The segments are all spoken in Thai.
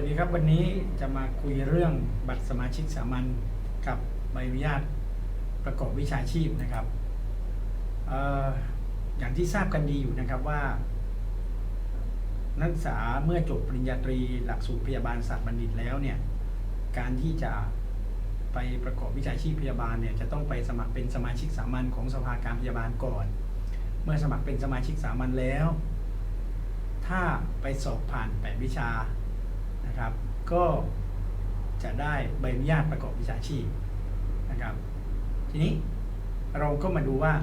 วัสดีครับวันนี้จะมาคุยเรื่องบัตรสมาชิกสามัญกับใบอนุญาตประกอบวิชาชีพนะครับอออย่างที่ทราบกันดีอยู่นะครับว่า นักศึกษาเมื่อจบปริญญาตรีหลักสูตรพยาบาลศาสตร์บัณฑิตแล้วเนี่ยการที่จะไปประกอบวิชาชีพพยาบาลเนี่ยจะต้องไปสมัครเป็นสมาชิกสามัญของสภาการพยาบาลก่อน เมื่อสมัครเป็นสมาชิกสามัญแล้ว ถ้าไปสอบผ่าน8วิชา นะครับ ก็จะได้ใบอนุญาตประกอบวิชาชีพนะครับ ทีนี้เราก็มาดูว่า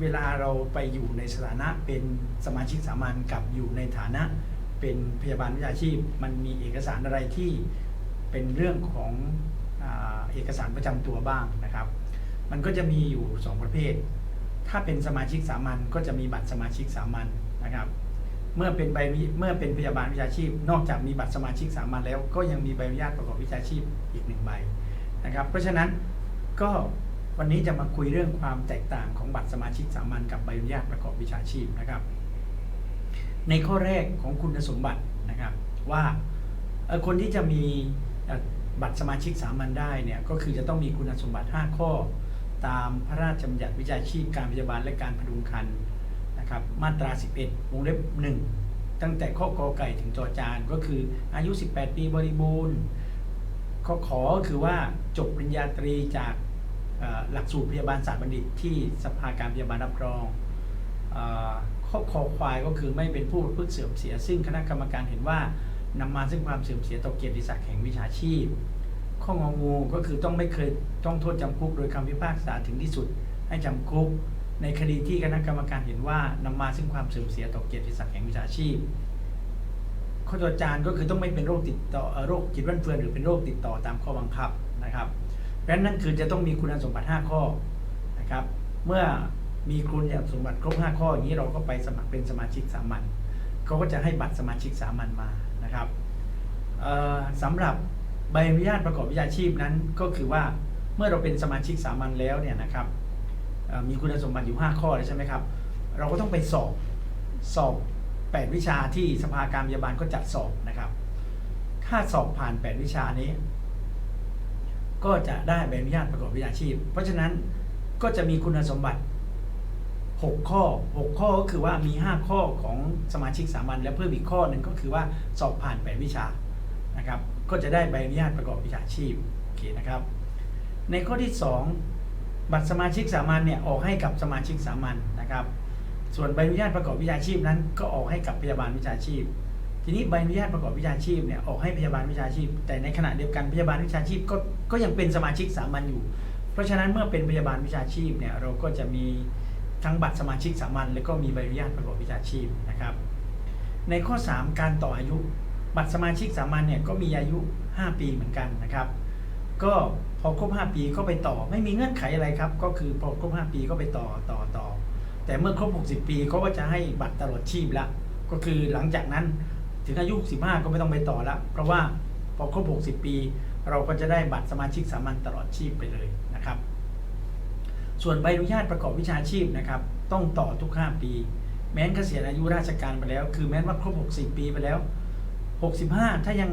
เวลาเราไปอยู่ในสถานะเป็นสมาชิกสามัญกับอยู่ในฐานะเป็นพยาบาลวิชาชีพ มันมีเอกสารอะไรที่เป็นเรื่องของอเอกสารประจำตัวบ้างนะครับ มันก็จะมีอยู่ 2 ประเภท ถ้าเป็นสมาชิกสามัญก็จะมีบัตรสมาชิกสามัญนะครับ เมื่อเป็นใบเมื่อเป็นพยาบาลวิชาชีพ นอกจากมีบัตรสมาชิกสามัญแล้ว ก็ยังมีใบอนุญาตประกอบวิชาชีพอีกหนึ่งใบนะครับ เพราะฉะนั้นก็วันนี้จะมาคุยเรื่องความแตกต่างของบัตรสมาชิกสามัญกับใบอนุญาตประกอบวิชาชีพนะครับ ในข้อแรกของคุณสมบัตินะครับว่าคนที่จะมีบัตรสมาชิกสามัญได้เนี่ยก็คือจะต้องมีคุณสมบัติ 5 ข้อ ตามพระราชบัญญัติวิชาชีพการพยาบาลและการพดุงครรภ์น ครับมาตรา 11วงเล็บ 1 ตั้งแต่ข้อกอไก่ถึงจอจานก็คืออายุ 18 ปีบริบูรณ์ข้อขอคือว่าจบปริญญาตรีจากหลักสูตรพยาบาลศาสตร์บัณฑิตที่สภาการพยาบาลรับรองอข้อคอควายก็คือไม่เป็นผู้ประพฤติเสื่อมเสีย ซึ่งคณะกรรมการเห็นว่านำมาซึ่งความเสื่อมเสียต่อเกียรติศักดิ์แห่งวิชาชีพ ข้ององูก็คือต้องไม่เคยต้องโทษจำคุกโดยคำพิพากษาถึงที่สุดให้จำคุก ในคดีที่คณะกรรมการเห็นว่านำมาซึ่งความเสื่อมเสียต่อเกียรติศักดิ์แห่งวิชาชีพข้อตัวจานก็คือต้องไม่เป็นโรคติดต่อเอ่อโรคจิตวันเฟือนหรือเป็นโรคติดต่อตามข้อบังคับนะครับเพราะฉะนั้นนั่นคือจะต้องมีคุณสมบัติ 5 ข้อนะครับเมื่อมีคุณสมบัติครบ 5 ข้ออย่างนี้เราก็ไปสมัครเป็นสมาชิกสามัญเขาก็จะให้บัตรสมาชิกสามัญมานะครับเอ่อสำหรับใบอนุญาตประกอบวิชาชีพนั้นก็คือว่าเมื่อเราเป็นสมาชิกสามัญแล้วเนี่ยนะครับ มีคุณสมบัติอยู่ 5 ข้อเลยใช่ไหมครับ เราก็ต้องไปสอบสอบ 8 วิชาที่สภาการพยาบาลก็จัดสอบนะครับ ถ้าสอบผ่าน 8 วิชานี้ ก็จะได้ใบอนุญาตประกอบวิชาชีพ เพราะฉะนั้นก็จะมีคุณสมบัติ 6 ข้อ 6 ข้อก็คือว่ามี 5 ข้อของสมาชิกสามัญและเพิ่มอีกข้อหนึ่งก็คือว่าสอบผ่าน 8 วิชานะครับ ก็จะได้ใบอนุญาตประกอบวิชาชีพโอเคนะครับ ในข้อที่ 2 บัตรสมาชิกสามัญเนี่ยออกให้กับสมาชิกสามัญนะครับ ส่วนใบอนุญาตประกอบวิชาชีพนั้น ก็ออกให้กับพยาบาลวิชาชีพ ทีนี้ใบอนุญาตประกอบวิชาชีพเนี่ยออกให้พยาบาลวิชาชีพ แต่ในขณะเดียวกันพยาบาลวิชาชีพก็ก็ยังเป็นสมาชิกสามัญอยู่ เพราะฉะนั้นเมื่อเป็นพยาบาลวิชาชีพเนี่ยเราก็จะมีทั้งบัตรสมาชิกสามัญแล้วก็มีใบอนุญาตประกอบวิชาชีพนะครับ ในข้อ 3 การต่ออายุ บัตรสมาชิกสามัญเนี่ยก็มีอายุ 5 ปีเหมือนกันนะครับ ก็ พอครบ 5 ปีก็ไปต่อ ไม่มีเงื่อนไขอะไรครับ ก็คือพอครบ 5 ปีก็ไปต่อต่อต่อ แต่เมื่อครบ 60 ปีเขาก็จะให้บัตรตลอดชีพแล้วก็คือหลังจากนั้นถึงอายุ 65 ก็ไม่ต้องไปต่อล้วเพราะว่าพอครบ 60 ปี เราก็จะได้บัตรสมาชิกสามัญตลอดชีพไปเลยนะครับ ส่วนใบอนุญาตประกอบวิชาชีพนะครับ ต้องต่อทุก 5 ปี แม้นเกษียณอายุราชการไปแล้ว คือแม้นว่าครบ 60 ปีไปแล้ว 65 ถ้ายัง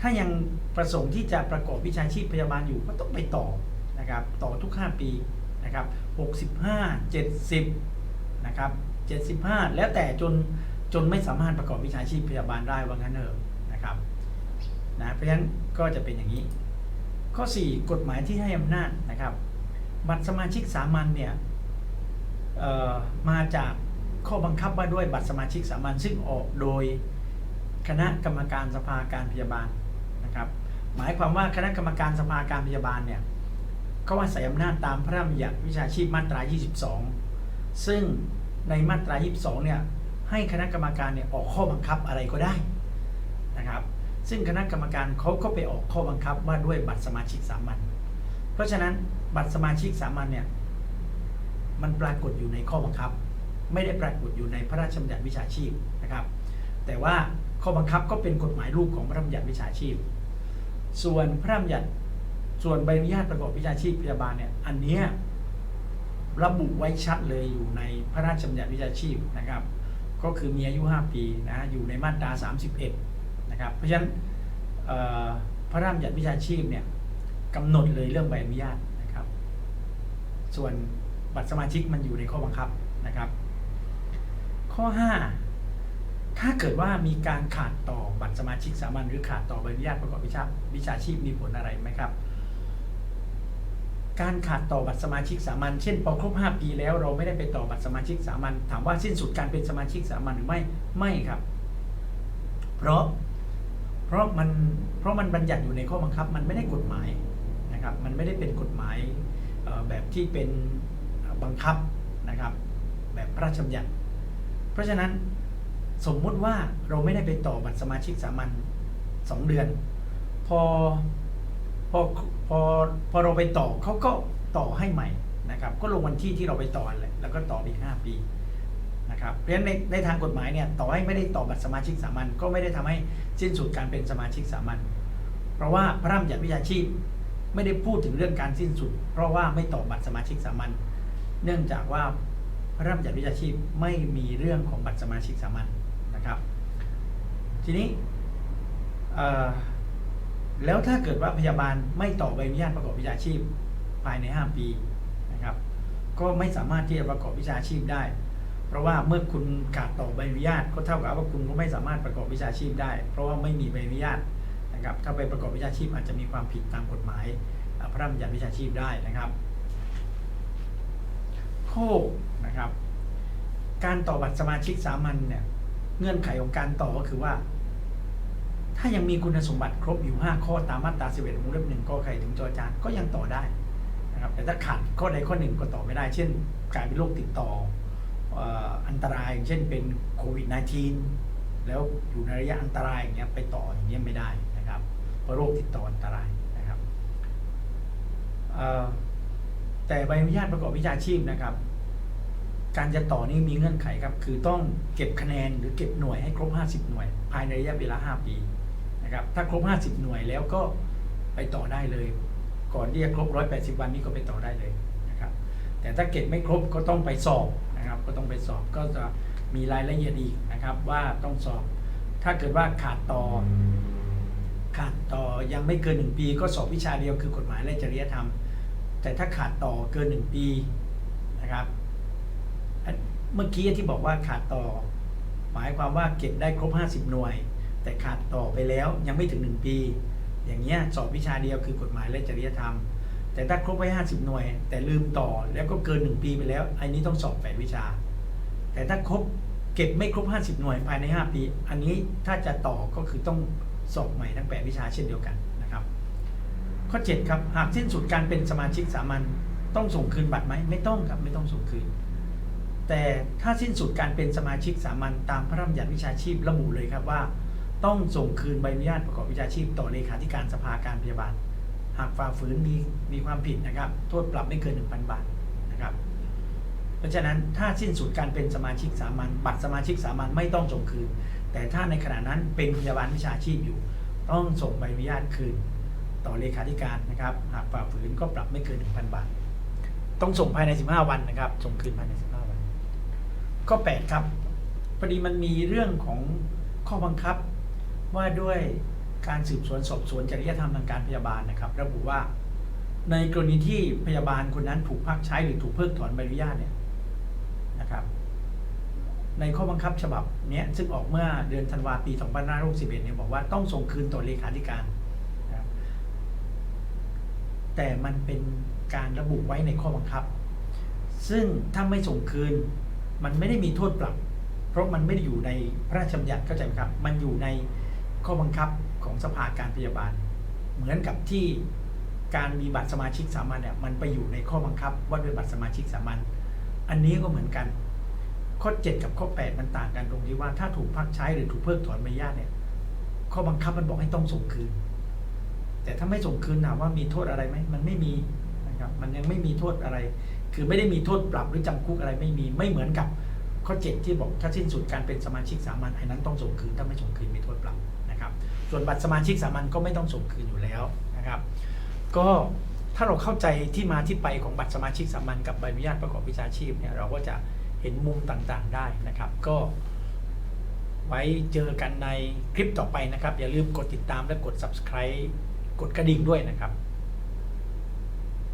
ถ้ายังประสงค์ที่จะประกอบวิชาชีพพยาบาลอยู่ก็ต้องไปต่อนะครับต่อทุก 5 ปีนะครับ65 70นะครับ75 แล้วแต่จนจนไม่สามารถประกอบวิชาชีพพยาบาลได้ว่างั้นเถอะนะครับนะเพราะฉะนั้นก็จะเป็นอย่างนี้ ข้อ 4 กฎหมายที่ให้อำนาจนะครับ บัตรสมาชิกสามัญเนี่ยเอ่อมาจากข้อบังคับว่าด้วยบัตรสมาชิกสามัญซึ่งออกโดยคณะกรรมการสภาการพยาบาล นะครับ หมายความว่าคณะกรรมการสภาการพยาบาลเนี่ยเขาอาศัยอำนาจตามพระราชบัญญัติวิชาชีพมาตรา 22 ซึ่งในมาตรา 22 เนี่ยให้คณะกรรมการเนี่ยออกข้อบังคับอะไรก็ได้นะครับ ซึ่งคณะกรรมการเขาก็ไปออกข้อบังคับว่าด้วยบัตรสมาชิกสามัญ เพราะฉะนั้นบัตรสมาชิกสามัญเนี่ยมันปรากฏอยู่ในข้อบังคับ ไม่ได้ปรากฏอยู่ในพระราชบัญญัติวิชาชีพนะครับ แต่ว่า ข้อบังคับก็เป็นกฎหมายลูกของพระราชบัญญัติวิชาชีพ ส่วนพระราชบัญญัติส่วนใบอนุญาตประกอบวิชาชีพพยาบาลเนี่ยอันเนี้ยระบุไว้ชัดเลยอยู่ในพระราชบัญญัติวิชาชีพนะครับ ก็คือมีอายุ 5 ปีนะอยู่ในมาตรา 31 นะครับ เพราะฉะนั้นพระราชบัญญัติวิชาชีพเนี่ยกำหนดเลยเรื่องใบอนุญาตนะครับ ส่วนบัตรสมาชิกมันอยู่ในข้อบังคับนะครับ ข้อ 5 ถ้าเกิดว่ามีการขาดต่อบัตรสมาชิกสามัญหรือขาดต่อใบอนุญาตประกอบวิชาวิชาชีพมีผลอะไรไหมครับ การขาดต่อบัตรสมาชิกสามัญเช่นพอครบ 5 ปีแล้วเราไม่ได้ไปต่อบัตรสมาชิกสามัญถามว่าสิ้นสุดการเป็นสมาชิกสามัญหรือไม่ไม่ครับ เพราะเพราะมันเพราะมันบัญญัติอยู่ในข้อบังคับ มันไม่ได้กฎหมายนะครับ มันไม่ได้เป็นกฎหมายแบบที่เป็นบังคับนะครับ แบบพระราชบัญญัติ เพราะฉะนั้น สมมุติว่าเราไม่ได้ไปต่อบัตรสมาชิกสามัญสองเดือน พอพอพอพอเราไปต่อเขาก็ต่อให้ใหม่นะครับ ก็ลงวันที่ที่เราไปต่อแหละแล้วก็ต่ออีกห้าปีนะครับเพราะฉะนั้นในในทางกฎหมายเนี่ยต่อให้ไม่ได้ต่อบัตรสมาชิกสามัญก็ไม่ได้ทำให้สิ้นสุดการเป็นสมาชิกสามัญเพราะว่าพระราชบัญญัติวิชาชีพไม่ได้พูดถึงเรื่องการสิ้นสุด เพราะว่าไม่ต่อบัตรสมาชิกสามัญเนื่องจากว่าพระราชบัญญัติวิชาชีพไม่มีเรื่องของบัตรสมาชิกสามัญ นะครับ ทีนี้แล้วถ้าเกิดว่าพยาบาลไม่ต่อใบอนุญาตประกอบวิชาชีพภายใน 5 ปีนะครับ ก็ไม่สามารถที่จะประกอบวิชาชีพได้ เพราะว่าเมื่อคุณขาดต่อใบอนุญาตก็เท่ากับว่าคุณก็ไม่สามารถประกอบวิชาชีพได้ เพราะว่าไม่มีใบอนุญาตนะครับ ถ้าไปประกอบวิชาชีพอาจจะมีความผิดตามกฎหมายพระราชบัญญัติวิชาชีพได้นะครับข้อนะครับ การต่อบัตรสมาชิกสามัญเนี่ย เงื่อนไขของการต่อก็คือว่า ถ้ายังมีคุณสมบัติครบอยู่ 5 ข้อตามมาตรา 11วงเล็บหนึ่งกอไข่ถึงจอจานก็ยังต่อได้นะครับแต่ถ้าขาดข้อใดข้อหนึ่งก็ต่อไม่ได้ เช่นกลายเป็นโรคติดต่ออ,อันตรายอย่างเช่นเป็นโควิด -19 แล้วอยู่ในระยะอันตรายอย่างเงี้ยไปต่ออย่างเงี้ยไม่ได้นะครับเพราะโรคติดต่ออันตรายนะครับแต่ใบอนุญาตประกอบวิชาชีพนะครับ การจะต่อนี่มีเงื่อนไขครับ คือต้องเก็บคะแนนหรือเก็บหน่วยให้ครบ 50 หน่วย ภายในระยะเวลา 5 ปีนะครับถ้าครบ 50 หน่วยแล้วก็ไปต่อได้เลย ก่อนที่จะครบ 180 วันนี้ก็ไปต่อได้เลยนะครับแต่ถ้าเก็บไม่ครบก็ต้องไปสอบนะครับก็ต้องไปสอบก็จะมีรายละเอียดอีกนะครับว่าต้องสอบ ถ้าเกิดว่าขาดต่อขาดต่อยังไม่เกิน 1 ปี ก็สอบวิชาเดียวคือกฎหมายและจริยธรรม แต่ถ้าขาดต่อเกิน 1 ปีนะครับ เมื่อกี้ที่บอกว่าขาดต่อ หมายความว่าเก็บได้ครบ 50 หน่วย แต่ขาดต่อไปแล้วยังไม่ถึง 1 ปี อย่างเงี้ยสอบวิชาเดียวคือกฎหมายและจริยธรรม แต่ถ้าครบไว้50 หน่วย แต่ลืมต่อแล้วก็เกิน 1 ปีไปแล้ว อันนี้ต้องสอบแปดวิชา แต่ถ้าครบเก็บไม่ครบ 50 หน่วยภายใน 5 ปี อันนี้ถ้าจะต่อก็คือต้องสอบใหม่ทั้งแปดวิชาเช่นเดียวกันนะครับ ข้อ 7 ครับ หากสิ้นสุดการเป็นสมาชิกสามัญต้องส่งคืนบัตรไหมไม่ต้องครับไม่ต้องส่งคืน แต่ถ้าสิ้นสุดการเป็นสมาชิกสามัญตามพระราชบัญญัติวิชาชีพระบุเลยครับว่า ต้องส่งคืนใบอนุญาตประกอบวิชาชีพ ต่อเลขาธิการสภาการพยาบาล หากฝ่าฝืนมีมีความผิดนะครับ โทษปรับไม่เกิน 1,000 บาทนะครับ เพราะฉะนั้นถ้าสิ้นสุดการเป็นสมาชิกสามัญบัตรสมาชิกสามัญไม่ต้องส่งคืน แต่ถ้าในขณะนั้นเป็นพยาบาลวิชาชีพอยู่ ต้องส่งใบอนุญาตคืน ต่อเลขาธิการนะครับ หากฝ่าฝืนก็ปรับไม่เกิน 1,000 บาท ต้องส่งภายใน 15 วันนะครับ ส่งคืนภายใน15 ข้อ8ครับพอดีมันมีเรื่องของข้อบังคับ ว่าด้วยการสืบสวนสอบสวนจริยธรรมทางการพยาบาลนะครับ ระบุว่า ในกรณีที่พยาบาลคนนั้นถูกพักใช้หรือถูกเพิกถอนใบอนุญาตเนี่ยนะครับ ในข้อบังคับฉบับนี้ซึ่งออกเมื่อเดือนธันวาปี2561เนี่ยบอกว่าต้องส่งคืนต่อเลขาธิการแต่มันเป็นการระบุไว้ในข้อบังคับ ซึ่งถ้าไม่ส่งคืน มันไม่ได้มีโทษปรับ เพราะมันไม่ได้อยู่ในพระราชบัญญัติเข้าใจไหมครับ มันอยู่ในข้อบังคับของสภาการพยาบาล เหมือนกับที่การมีบัตรสมาชิกสามัญเนี่ยมันไปอยู่ในข้อบังคับว่าด้วยบัตรสมาชิกสามัญอันนี้ก็เหมือนกัน ข้อ 7 กับข้อ 8 มันต่างกันตรงที่ว่าถ้าถูกพักใช้หรือถูกเพิกถอนใบอนุญาตเนี่ยข้อบังคับมันบอกให้ต้องส่งคืน แต่ถ้าไม่ส่งคืนถามว่ามีโทษอะไรไหมมันไม่มีนะครับมันยังไม่มีโทษอะไร คือไม่ได้มีโทษปรับหรือจำคุกอะไรไม่มีไม่เหมือนกับข้อ7ที่บอกถ้าสิ้นสุดการเป็นสมาชิกสามัญไอ้นั้นต้องส่งคืนถ้าไม่ส่งคืนมีโทษปรับนะครับ ส่วนบัตรสมาชิกสามัญก็ไม่ต้องส่งคืนอยู่แล้วนะครับ ก็ถ้าเราเข้าใจที่มาที่ไปของบัตรสมาชิกสามัญกับใบอนุญาตประกอบวิชาชีพเนี่ยเราก็จะเห็นมุมต่างๆได้นะครับ ก็ ไว้เจอกันในคลิปต่อไปนะครับ อย่าลืมกดติดตามและกด subscribe กดกระดิ่งด้วยนะครับ